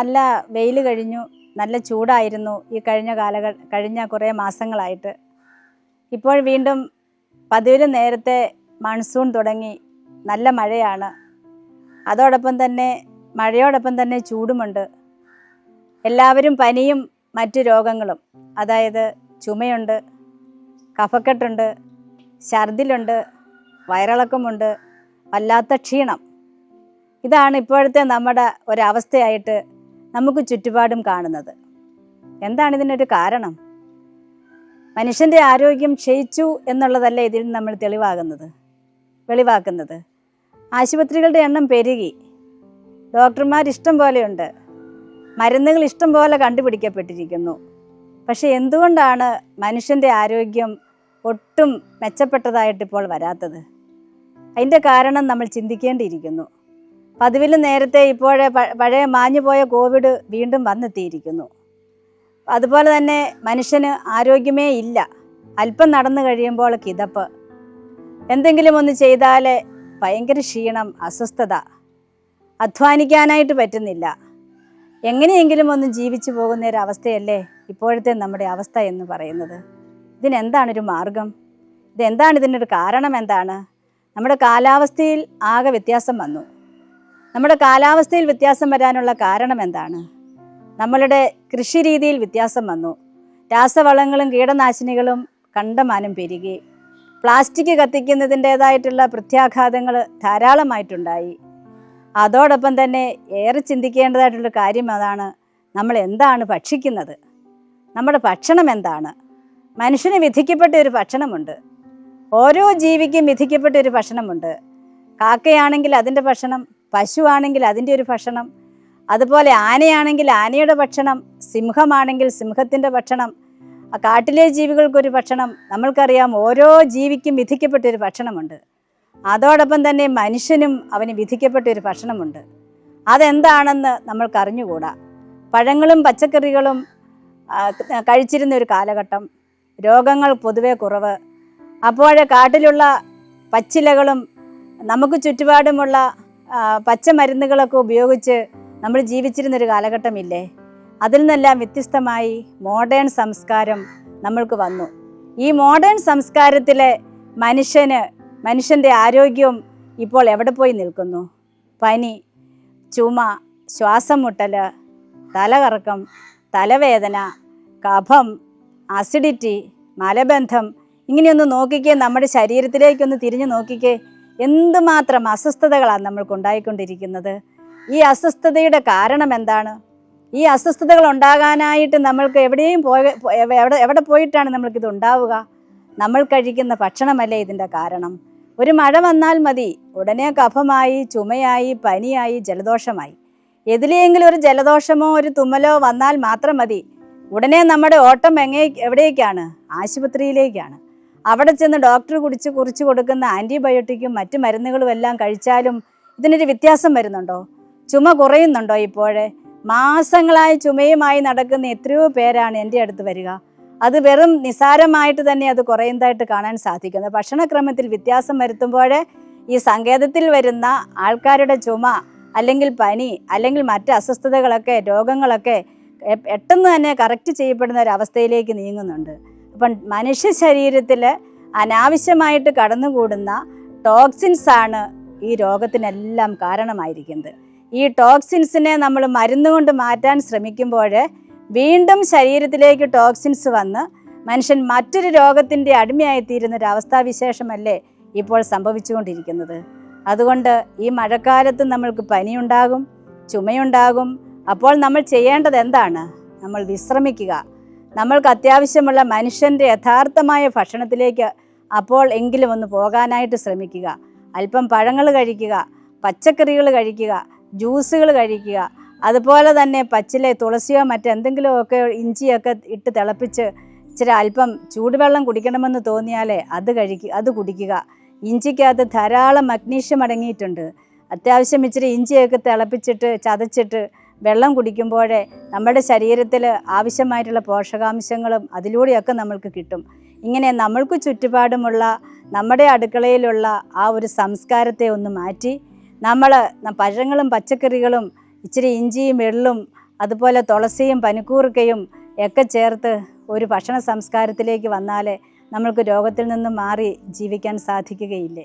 നല്ല വെയിൽ കഴിഞ്ഞു നല്ല ചൂടായിരുന്നു ഈ കഴിഞ്ഞ കാലഘ കഴിഞ്ഞ കുറേ മാസങ്ങളായിട്ട്. ഇപ്പോൾ വീണ്ടും പതിവിന് നേരത്തെ മൺസൂൺ തുടങ്ങി നല്ല മഴയാണ്. അതോടൊപ്പം തന്നെ മഴയോടൊപ്പം തന്നെ ചൂടുമുണ്ട്. എല്ലാവരും പനിയും മറ്റു രോഗങ്ങളും അതായത് ചുമയുണ്ട് കഫക്കെട്ടുണ്ട് ഛർദിലുണ്ട് വയറിളക്കമുണ്ട് വല്ലാത്ത ക്ഷീണം. ഇതാണ് ഇപ്പോഴത്തെ നമ്മുടെ ഒരവസ്ഥയായിട്ട് നമുക്ക് ചുറ്റുപാടും കാണുന്നത്. എന്താണ് ഇതിനൊരു കാരണം? മനുഷ്യന്റെ ആരോഗ്യം ക്ഷയിച്ചു എന്നുള്ളതല്ല ഇതിൽ നമ്മൾ തെളിവാകുന്നത് വെളിവാക്കുന്നത്? ആശുപത്രികളുടെ എണ്ണം പെരുകി. ഡോക്ടർമാർ ഇഷ്ടം പോലെയുണ്ട്. മരുന്നുകൾ ഇഷ്ടം പോലെ കണ്ടുപിടിക്കപ്പെട്ടിരിക്കുന്നു. പക്ഷെ എന്തുകൊണ്ടാണ് മനുഷ്യന്റെ ആരോഗ്യം ഒട്ടും മെച്ചപ്പെട്ടതായിട്ട് ഇപ്പോൾ വരാത്തത്? അതിന്റെ കാരണം നമ്മൾ ചിന്തിക്കേണ്ടിയിരിക്കുന്നു. പതിവിൽ നേരത്തെ ഇപ്പോഴേ പഴയ മാഞ്ഞു പോയ കോവിഡ് വീണ്ടും വന്നെത്തിയിരിക്കുന്നു. അതുപോലെ തന്നെ മനുഷ്യന് ആരോഗ്യമേ ഇല്ല. അല്പം നടന്നു കഴിയുമ്പോൾ കിതപ്പ്. എന്തെങ്കിലും ഒന്ന് ചെയ്താൽ ഭയങ്കര ക്ഷീണം അസ്വസ്ഥത അധ്വാനിക്കാനായിട്ട് പറ്റുന്നില്ല. എങ്ങനെയെങ്കിലും ഒന്ന് ജീവിച്ചു പോകുന്ന ഒരു അവസ്ഥയല്ലേ ഇപ്പോഴത്തെ നമ്മുടെ അവസ്ഥ എന്ന് പറയുന്നത്? ഇതിനെന്താണൊരു മാർഗം? ഇതെന്താണ് ഇതിനൊരു കാരണം എന്താണ്? നമ്മുടെ കാലാവസ്ഥയിൽ ആകെ വ്യത്യാസം വന്നു. നമ്മുടെ കാലാവസ്ഥയിൽ വ്യത്യാസം വരാനുള്ള കാരണം എന്താണ്? നമ്മളുടെ കൃഷി രീതിയിൽ വ്യത്യാസം വന്നു. രാസവളങ്ങളും കീടനാശിനികളും കണ്ടമാനം പെരുകി. പ്ലാസ്റ്റിക് കത്തിക്കുന്നതിന്റെതായിട്ടുള്ള പ്രത്യാഘാതങ്ങൾ ധാരാളമായിട്ടുണ്ടായി. അതോടൊപ്പം തന്നെ ഏറെ ചിന്തിക്കേണ്ടതായിട്ടുള്ള കാര്യം അതാണ് നമ്മൾ എന്താണ് ഭക്ഷിക്കുന്നത്? നമ്മുടെ ഭക്ഷണം എന്താണ്? മനുഷ്യന് വിധിക്കപ്പെട്ട ഒരു ഭക്ഷണമുണ്ട്. ഓരോ ജീവിക്കും വിധിക്കപ്പെട്ട ഒരു ഭക്ഷണമുണ്ട്. കാക്കയാണെങ്കിൽ അതിന്റെ ഭക്ഷണം പശുവാണെങ്കിൽ അതിന്റെ ഒരു ഭക്ഷണം അതുപോലെ ആനയാണെങ്കിൽ ആനയുടെ ഭക്ഷണം സിംഹമാണെങ്കിൽ സിംഹത്തിന്റെ ഭക്ഷണം കാട്ടിലെ ജീവികൾക്കൊരു ഭക്ഷണം നമ്മൾക്കറിയാം ഓരോ ജീവിക്കും വിധിക്കപ്പെട്ടൊരു ഭക്ഷണമുണ്ട്. അതോടൊപ്പം തന്നെ മനുഷ്യനും അവന് വിധിക്കപ്പെട്ടൊരു ഭക്ഷണമുണ്ട്. അതെന്താണെന്ന് നമ്മൾക്കറിഞ്ഞുകൂടാ. പഴങ്ങളും പച്ചക്കറികളും കഴിച്ചിരുന്ന ഒരു കാലഘട്ടം രോഗങ്ങൾ പൊതുവെ കുറവ്. അപ്പോഴേ കാട്ടിലുള്ള പച്ചിലകളും നമുക്ക് ചുറ്റുപാടുമുള്ള പച്ചമരുന്നുകളൊക്കെ ഉപയോഗിച്ച് നമ്മൾ ജീവിച്ചിരുന്നൊരു കാലഘട്ടമില്ലേ? അതിൽ നിന്നെല്ലാം വ്യത്യസ്തമായി മോഡേൺ സംസ്കാരം നമ്മൾക്ക് വന്നു. ഈ മോഡേൺ സംസ്കാരത്തിലെ മനുഷ്യന് മനുഷ്യന്റെ ആരോഗ്യം ഇപ്പോൾ എവിടെ പോയി നിൽക്കുന്നു? പനി ചുമ ശ്വാസം മുട്ടൽ തലകറക്കം തലവേദന കഫം അസിഡിറ്റി മലബന്ധം ഇങ്ങനെയൊന്ന് നോക്കിക്കേ നമ്മുടെ ശരീരത്തിലേക്കൊന്ന് തിരിഞ്ഞു നോക്കിക്കേ എന്തുമാത്രം അസ്വസ്ഥതകളാണ് നമ്മൾക്ക് ഉണ്ടായിക്കൊണ്ടിരിക്കുന്നത് ഈ അസ്വസ്ഥതയുടെ കാരണം എന്താണ്? ഈ അസ്വസ്ഥതകൾ ഉണ്ടാകാനായിട്ട് നമ്മൾക്ക് എവിടെയും പോയ എവിടെ എവിടെ പോയിട്ടാണ് നമ്മൾക്കിത് ഉണ്ടാവുക? നമ്മൾ കഴിക്കുന്ന ഭക്ഷണമല്ലേ ഇതിന്റെ കാരണം? ഒരു മഴ വന്നാൽ മതി. ഉടനെ കഫമായി ചുമയായി പനിയായി ജലദോഷമായി. എതിലെയെങ്കിലും ഒരു ജലദോഷമോ ഒരു തുമ്മലോ വന്നാൽ മാത്രം മതി. ഉടനെ നമ്മുടെ ഓട്ടം എങ്ങേ എവിടേക്കാണ്? ആശുപത്രിയിലേക്കാണ്. അവിടെ ചെന്ന് ഡോക്ടർ കുടിച്ച് കുറിച്ച് കൊടുക്കുന്ന ആന്റിബയോട്ടിക്കും മറ്റ് മരുന്നുകളും എല്ലാം കഴിച്ചാലും ഇതിനൊരു വ്യത്യാസം വരുന്നുണ്ടോ? ചുമ കുറയുന്നുണ്ടോ ഇപ്പോഴേ മാസങ്ങളായി ചുമയുമായി നടക്കുന്ന എത്രയോ പേരാണ് എന്റെ അടുത്ത് വരിക. അത് വെറും നിസാരമായിട്ട് തന്നെ അത് കുറയുന്നതായിട്ട് കാണാൻ സാധിക്കുന്നത് ഭക്ഷണക്രമത്തിൽ വ്യത്യാസം വരുത്തുമ്പോഴേ ഈ സങ്കേതത്തിൽ വരുന്ന ആൾക്കാരുടെ ചുമ അല്ലെങ്കിൽ പനി അല്ലെങ്കിൽ മറ്റ് അസ്വസ്ഥതകളൊക്കെ രോഗങ്ങളൊക്കെ പെട്ടെന്ന് തന്നെ കറക്റ്റ് ചെയ്യപ്പെടുന്ന ഒരു അവസ്ഥയിലേക്ക് നീങ്ങുന്നുണ്ട്. അപ്പം മനുഷ്യ ശരീരത്തിൽ അനാവശ്യമായിട്ട് കടന്നുകൂടുന്ന ടോക്സിൻസ് ആണ് ഈ രോഗത്തിനെല്ലാം കാരണമായിരിക്കുന്നത്. ഈ ടോക്സിൻസിനെ നമ്മൾ മരുന്നുകൊണ്ട് മാറ്റാൻ ശ്രമിക്കുമ്പോൾ വീണ്ടും ശരീരത്തിലേക്ക് ടോക്സിൻസ് വന്ന് മനുഷ്യൻ മറ്റൊരു രോഗത്തിന്റെ അടിമയായിത്തീരുന്ന ഒരു അവസ്ഥാവിശേഷമല്ലേ ഇപ്പോൾ സംഭവിച്ചുകൊണ്ടിരിക്കുന്നത്. അതുകൊണ്ട് ഈ മഴക്കാലത്ത് നമ്മൾക്ക് പനിയുണ്ടാകും ചുമയുണ്ടാകും. അപ്പോൾ നമ്മൾ ചെയ്യേണ്ടത് എന്താണ്? നമ്മൾ വിശ്രമിക്കുക. നമ്മൾക്ക് അത്യാവശ്യമുള്ള മനുഷ്യന്റെ യഥാർത്ഥമായ ഭക്ഷണത്തിലേക്ക് അപ്പോൾ എങ്കിലും ഒന്ന് പോകാനായിട്ട് ശ്രമിക്കുക. അല്പം പഴങ്ങൾ കഴിക്കുക പച്ചക്കറികൾ കഴിക്കുക ജ്യൂസുകൾ കഴിക്കുക. അതുപോലെ തന്നെ പച്ചില തുളസിയോ മറ്റെന്തെങ്കിലുമൊക്കെ ഇഞ്ചിയൊക്കെ ഇട്ട് തിളപ്പിച്ച് ഇച്ചിരി അല്പം ചൂടുവെള്ളം കുടിക്കണമെന്ന് തോന്നിയാലേ അത് കഴിക്കുക അത് കുടിക്കുക. ഇഞ്ചിക്കകത്ത് ധാരാളം മഗ്നീഷ്യം അടങ്ങിയിട്ടുണ്ട്. അത്യാവശ്യം ഇച്ചിരി ഇഞ്ചിയൊക്കെ തിളപ്പിച്ചിട്ട് ചതച്ചിട്ട് വെള്ളം കുടിക്കുമ്പോഴേ നമ്മുടെ ശരീരത്തിൽ ആവശ്യമായിട്ടുള്ള പോഷകാംശങ്ങളും അതിലൂടെയൊക്കെ നമ്മൾക്ക് കിട്ടും. ഇങ്ങനെ നമ്മൾക്ക് ചുറ്റുപാടുമുള്ള നമ്മുടെ അടുക്കളയിലുള്ള ആ ഒരു സംസ്കാരത്തെ ഒന്ന് മാറ്റി നമ്മൾ പഴങ്ങളും പച്ചക്കറികളും ഇച്ചിരി ഇഞ്ചിയും എള്ളും അതുപോലെ തുളസിയും പനിക്കൂർക്കയും ഒക്കെ ചേർത്ത് ഒരു ഭക്ഷണ സംസ്കാരത്തിലേക്ക് വന്നാലേ നമ്മൾക്ക് രോഗത്തിൽ നിന്നും മാറി ജീവിക്കാൻ സാധിക്കുകയില്ലേ?